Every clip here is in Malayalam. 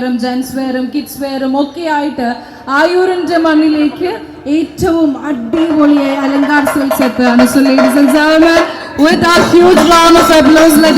വെയറും ജെൻസ് വെയറും കിഡ്സ് വെയറും ഒക്കെ ആയിട്ട് ആയൂരിന്റെ മണ്ണിലേക്ക് ഏറ്റവും അടിപൊളിയായി അലങ്കാർ സിൽക്സ് എത്തുകയാണ് so ladies and with a huge round of applause let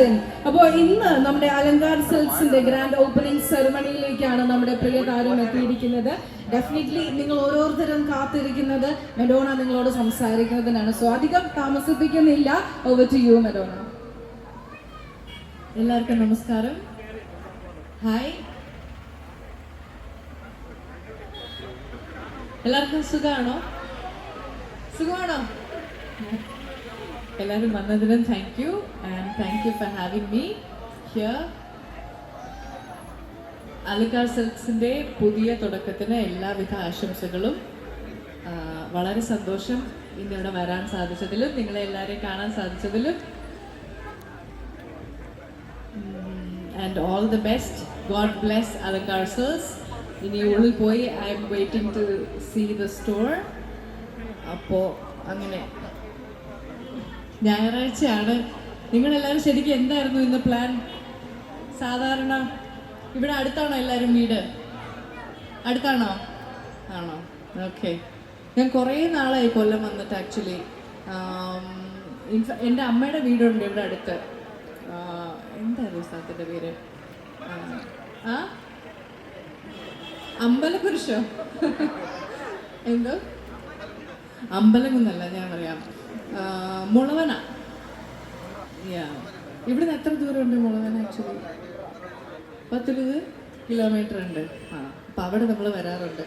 Sebastian അപ്പോൾ ഇന്ന് നമ്മുടെ അലങ്കാർ സെൽസിന്റെ ഗ്രാൻഡ് ഓപ്പണിംഗ് സെറമണിയിലേക്കാണ് നമ്മുടെ പ്രിയ താരം എത്തിയിരിക്കുന്നത്. ഡെഫിനറ്റ്ലി നിങ്ങൾ ഓരോരുത്തരും കാത്തിരിക്കുന്നത് മെഡോണ നിങ്ങളോട് സംസാരിക്കുന്നതിനാണ്. സോ അധികം താമസിപ്പിക്കുന്നില്ല. Over to you Medona. എല്ലാവർക്കും നമസ്കാരം. ഹായ് എല്ലാവർക്കും സുഖമാണോ സുഖമാണോ? എല്ലാവരും വന്നതിനും thank you and thank you for having me here Alankar സിൽക്സിന്റെ പുതിയ തുടക്കത്തിന് എല്ലാവിധ ആശംസകളും. വളരെ സന്തോഷം ഇന്നിവിടെ വരാൻ സാധിച്ചതിലും നിങ്ങളെ എല്ലാവരെയും കാണാൻ സാധിച്ചതിലും. And all the best God bless Alankar silks ഇനി ഉള്ളിൽ പോയി I'm waiting to see the store അപ്പോൾ അങ്ങനെ. ഞായറാഴ്ചയാണ്. നിങ്ങളെല്ലാവരും ശരിക്കും എന്തായിരുന്നു ഇന്ന് പ്ലാൻ സാധാരണ ഇവിടെ അടുത്താണോ എല്ലാവരും വീട്? അടുത്താണോ? ആണോ? ഓക്കെ ഞാൻ കുറേ നാളായി കൊല്ലം വന്നിട്ട് ആക്ച്വലി എന്റെ അമ്മയുടെ വീടുണ്ട് ഇവിടെ അടുത്ത്. എന്തായിരുന്നു സ്ഥലത്തിന്റെ പേര്? ആ? അമ്പലപുരുഷോ. എന്തോ? അമ്പലമെന്നല്ല ഞാൻ പറയാം. മുളവന. ഇവിടുന്ന് എത്ര ദൂരമുണ്ട് മുളവന ആക്ച്വലി പത്തിരുപത് കിലോമീറ്റർ ഉണ്ട്. ആ അപ്പം അവിടെ നമ്മൾ വരാറുണ്ട്.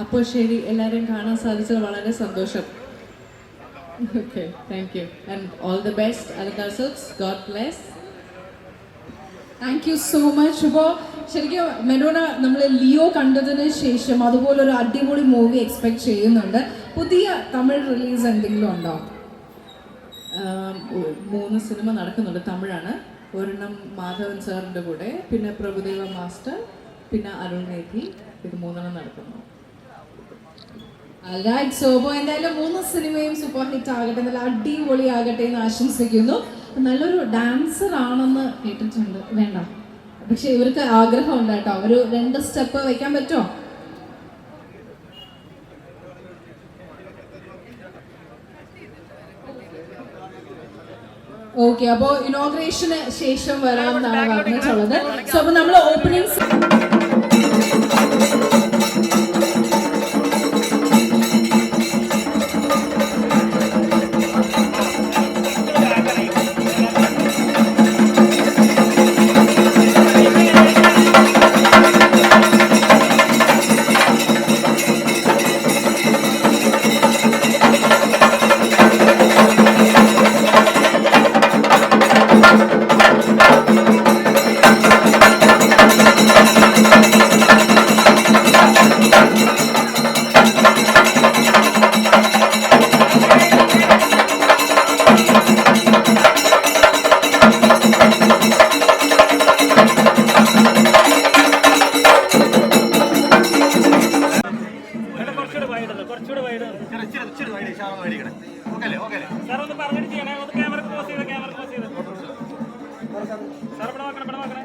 അപ്പോൾ ശരി എല്ലാവരെയും കാണാൻ സാധിച്ചത് വളരെ സന്തോഷം. Okay thank you and all the best Alankar God bless thank you so much ഇപ്പോൾ ശരിക്കും മെനോന നമ്മൾ ലിയോ കണ്ടതിന് ശേഷം അതുപോലെ ഒരു അടിപൊളി മൂവി എക്സ്പെക്ട് ചെയ്യുന്നുണ്ട്. പുതിയ തമിഴ് റിലീസ് എന്തെങ്കിലും ഉണ്ടോ? മൂന്ന് സിനിമ നടക്കുന്നുണ്ട് തമിഴാണ്. ഒരെണ്ണം മാധവൻ സാറിന്റെ കൂടെ പിന്നെ പ്രഭുദേവ മാസ്റ്റർ പിന്നെ അരുൺ നേതി ഇത് മൂന്നെണ്ണം നടക്കുന്നു. റൈറ്റ് സോ എന്തായാലും മൂന്ന് സിനിമയും സൂപ്പർ ഹിറ്റ് ആകട്ടെ നല്ല അടിപൊളി ആകട്ടെ എന്ന് ആശംസിക്കുന്നു. നല്ലൊരു ഡാൻസർ ആണെന്ന് കേട്ടിട്ടുണ്ട്. വേണ്ട. പക്ഷെ ഇവർക്ക് ആഗ്രഹമുണ്ട് കേട്ടോ. ഒരു രണ്ട് സ്റ്റെപ്പ് വെക്കാൻ പറ്റുമോ? ഓക്കെ അപ്പോ ഇനോഗ്രേഷന് ശേഷം വരാമെന്നാണ് പറഞ്ഞിട്ടുള്ളത്. സോ അപ്പൊ നമ്മൾ ഓപ്പണിംഗ് Música കുറച്ചുകൂടെ വൈഡ് കുറച്ചുകൂടെ വൈഡ് ഇച്ചിരി വൈഡ് ശാലം മേടിക്കണേ ഓക്കെ അല്ലേ ഓക്കെ സാർ ഒന്ന് പറഞ്ഞിട്ട് ചെയ്യണേ ഒന്ന് ക്യാമറ ക്ലോസ് ചെയ്ത് ക്യാമറ ക്ലോസ് ചെയ്ത്. സാർ ഇവിടെ നോക്കണേ ഇവിടെ നോക്കണേ.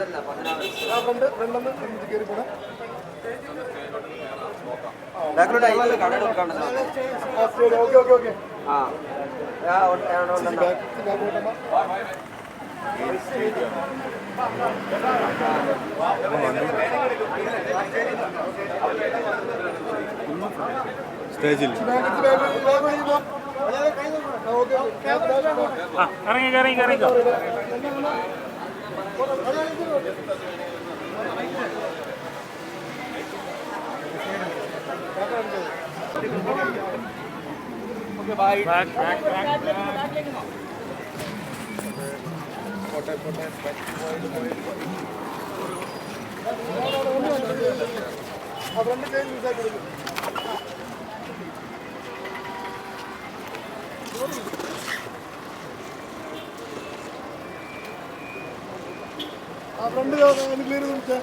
ഫ്രണ്ട് ഫ്രണ്ടെന്ന് നമുക്ക് കയറി പോടാം ഓക്കെ ഓക്കെ ഓക്കെ സ്റ്റേജിൽ. ഇറങ്ങി ഇറങ്ങി ഇറങ്ങിക്കോ Okay, bye. Back, back, back, back. Quarter, quarter, back. Point, point, point. अब हमने कहीं यूज़ करेंगे ഫ്രണ്ട് അനുഗ്രഹം നമുക്ക്